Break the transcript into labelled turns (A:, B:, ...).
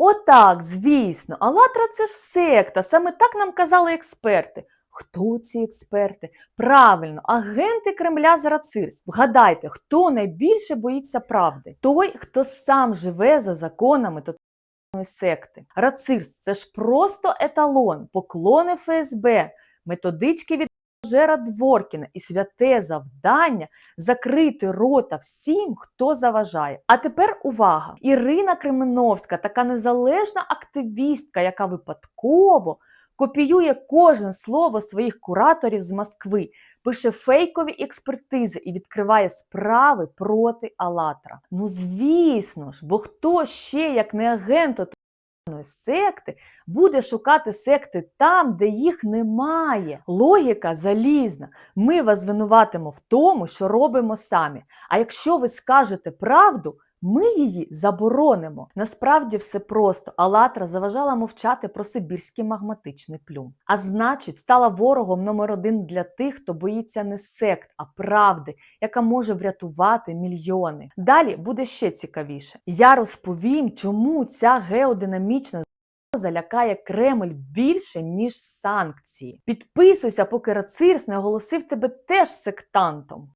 A: Отак, звісно, Алатра це ж секта, саме так нам казали експерти. Хто ці експерти? Правильно, агенти Кремля з Рацирств. Вгадайте, хто найбільше боїться правди? Той, хто сам живе за законами тотальної секти. Рацирств це ж просто еталон, поклони ФСБ, методички від Жера Дворкіна і святе завдання закрити рота всім, хто заважає. А тепер увага! Ірина Кременовська, така незалежна активістка, яка випадково копіює кожне слово своїх кураторів з Москви, пише фейкові експертизи і відкриває справи проти Алатра. Ну звісно ж, бо хто ще, як не агент секти, буде шукати секти там, де їх немає. Логіка залізна. Ми вас звинуватимо в тому, що робимо самі. А якщо ви скажете правду, ми її заборонимо. Насправді все просто. Алатра заважала мовчати про сибірський магматичний плюм. А значить, стала ворогом номер один для тих, хто боїться не сект, а правди, яка може врятувати мільйони. Далі буде ще цікавіше. Я розповім, чому ця геодинамічна залякає Кремль більше, ніж санкції. Підписуйся, поки Рацирс не оголосив тебе теж сектантом.